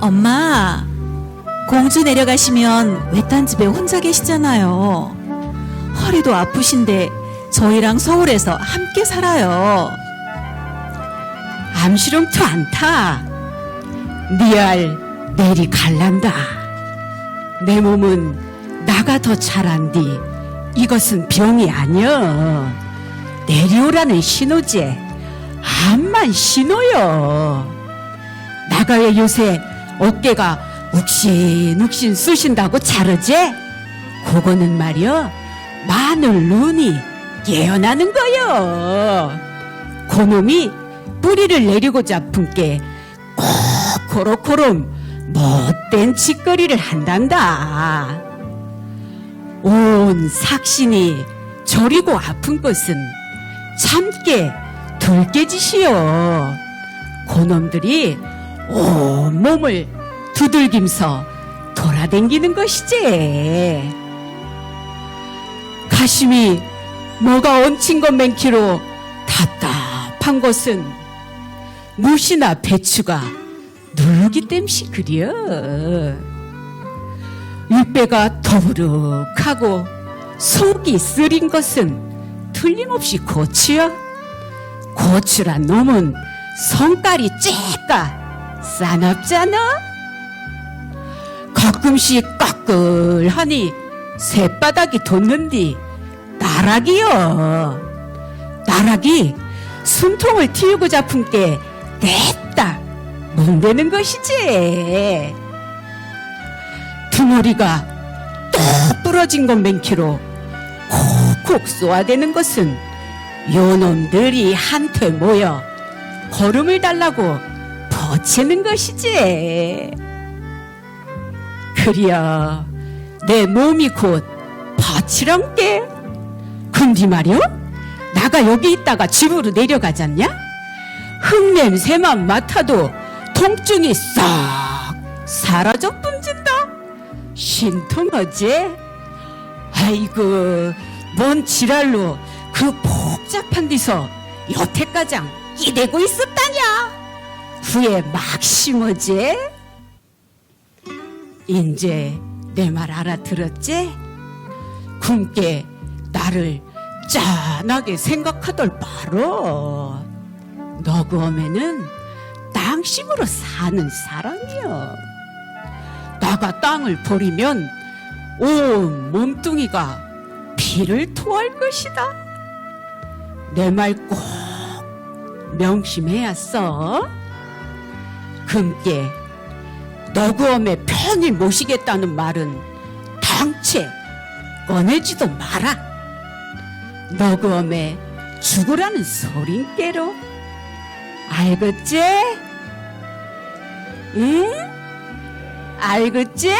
엄마, 공주 내려가시면 외딴 집에 혼자 계시잖아요. 허리도 아프신데 저희랑 서울에서 함께 살아요. 암시롱도 않다. 니알 내리 갈란다. 내 몸은 나가 더 잘한디 이것은 병이 아니여. 내려오라는 신호제. 암만 신호여. 나가의 요새 어깨가 욱신 욱신 쑤신다고 자르제? 그거는 말이여 마늘 눈이 깨어나는 거여. 그놈이 뿌리를 내리고자 품게 코로코롬 못된 짓거리를 한단다. 온 삭신이 저리고 아픈 것은 참게 들깨짓이요. 그놈들이 온 몸을 두들김서 돌아댕기는 것이지. 가심이 뭐가 얹힌 것 맨키로 답답한 것은 무시나 배추가 누르기 땜시 그려. 윗배가 더부룩하고 속이 쓰린 것은 틀림없이 고추여. 고추란 놈은 성깔이 쬐까 싸납잖아. 가끔씩 까끌하니 새바닥이 돋는디 나락이여. 나락이 숨통을 틔우고 잡은 게 냈다 문대는 것이지. 두머리가 뚝 부러진 것 맨키로 콕콕 쏘아대는 것은 요놈들이 한테 모여 걸음을 달라고 버치는 것이지. 그려 내 몸이 곧 버치렁게. 근디 말이여? 나가 여기 있다가 집으로 내려가잖냐? 흙냄새만 맡아도 통증이 싹 사라져 뿜진다. 신통하지? 아이고, 뭔 지랄로 그 복잡한 데서 여태까장 기대고 있었다냐? 후에 막 심어지? 인제 내 말 알아들었지? 굶게 나를 짠하게 생각하덜 바로 너그엄에는 땅심으로 사는 사람이여 나가 땅을 버리면 온 몸뚱이가 피를 토할 것이다 내 말 꼭 명심해야 써 금께 너그엄에 편히 모시겠다는 말은 당체 꺼내지도 마라. 너그엄에 죽으라는 소린께로 알겠지? 응? 알겠지?